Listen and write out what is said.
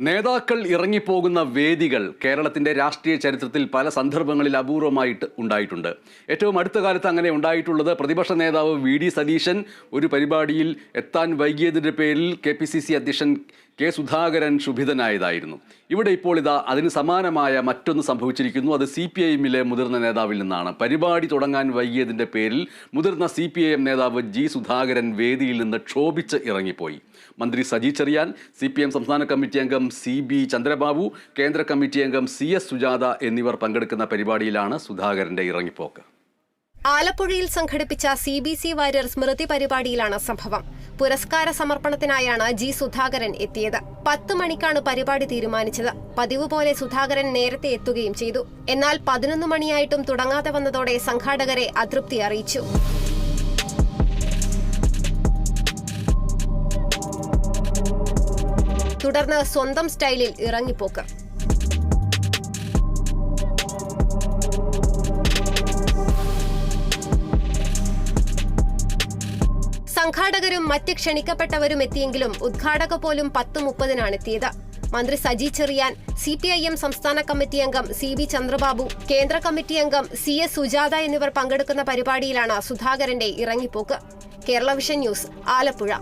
നേതാക്കൾ ഇറങ്ങിപ്പോകുന്ന വേദികൾ കേരളത്തിന്റെ രാഷ്ട്രീയ ചരിത്രത്തിൽ പല സന്ദർഭങ്ങളിൽ അപൂർവമായിട്ട് ഉണ്ടായിട്ടുണ്ട്. ഏറ്റവും അടുത്ത കാലത്ത് അങ്ങനെ ഉണ്ടായിട്ടുള്ളത് പ്രതിപക്ഷ നേതാവ് വി ഡി സതീശൻ ഒരു പരിപാടിയിൽ എത്താൻ വൈകിയതിന്റെ പേരിൽ കെ പി സി സി അധ്യക്ഷൻ കെ സുധാകരൻ ശുഭിതനായതായിരുന്നു ഇവിടെ ഇപ്പോൾ ഇതാ അതിന് സമാനമായ മറ്റൊന്ന് സംഭവിച്ചിരിക്കുന്നു. അത് സി പി ഐ എമ്മിലെ മുതിർന്ന നേതാവിൽ നിന്നാണ്. പരിപാടി തുടങ്ങാൻ വൈകിയതിന്റെ പേരിൽ മുതിർന്ന സി പി ഐ എം നേതാവ് ജി സുധാകരൻ വേദിയിൽ നിന്ന് ക്ഷോഭിച്ച് ഇറങ്ങിപ്പോയി. മന്ത്രി Saji Cherian C P M സംസ്ഥാന കമ്മിറ്റി അംഗം സി ബി ചന്ദ്രബാബു കേന്ദ്ര കമ്മിറ്റി അംഗം സി എസ് സുജാത എന്നിവർ പങ്കെടുക്കുന്ന പരിപാടിയിലാണ് സുധാകരന്റെ ഇറങ്ങിപ്പോക്ക്. ആലപ്പുഴയിൽ സംഘടിപ്പിച്ച സി ബി സി വാര്യർ സ്മൃതി പരിപാടിയിലാണ് സംഭവം. പുരസ്കാര സമർപ്പണത്തിനായാണ് ജി സുധാകരൻ എത്തിയത്. പത്ത് മണിക്കാണ് പരിപാടി തീരുമാനിച്ചത്. പതിവ് പോലെ സുധാകരൻ നേരത്തെ എത്തുകയും ചെയ്തു. എന്നാൽ പതിനൊന്ന് മണിയായിട്ടും തുടങ്ങാതെ വന്നതോടെ സംഘാടകരെ അതൃപ്തി അറിയിച്ചു. തുടർന്ന് സ്വന്തം സ്റ്റൈലിൽ ഇറങ്ങിപ്പോക്ക്. സംഘാടകരും മറ്റ് ക്ഷണിക്കപ്പെട്ടവരും എത്തിയെങ്കിലും ഉദ്ഘാടക പോലും പത്ത് മുപ്പതിനാണ് എത്തിയത്. മന്ത്രി Saji Cherian C P I M സംസ്ഥാന കമ്മിറ്റി അംഗം സി വി ചന്ദ്രബാബു കേന്ദ്ര കമ്മിറ്റി അംഗം സി എസ് സുജാത എന്നിവർ പങ്കെടുക്കുന്ന പരിപാടിയിലാണ് സുധാകരന്റെ ഇറങ്ങിപ്പോക്ക്. Kerala vision news Alappuzha.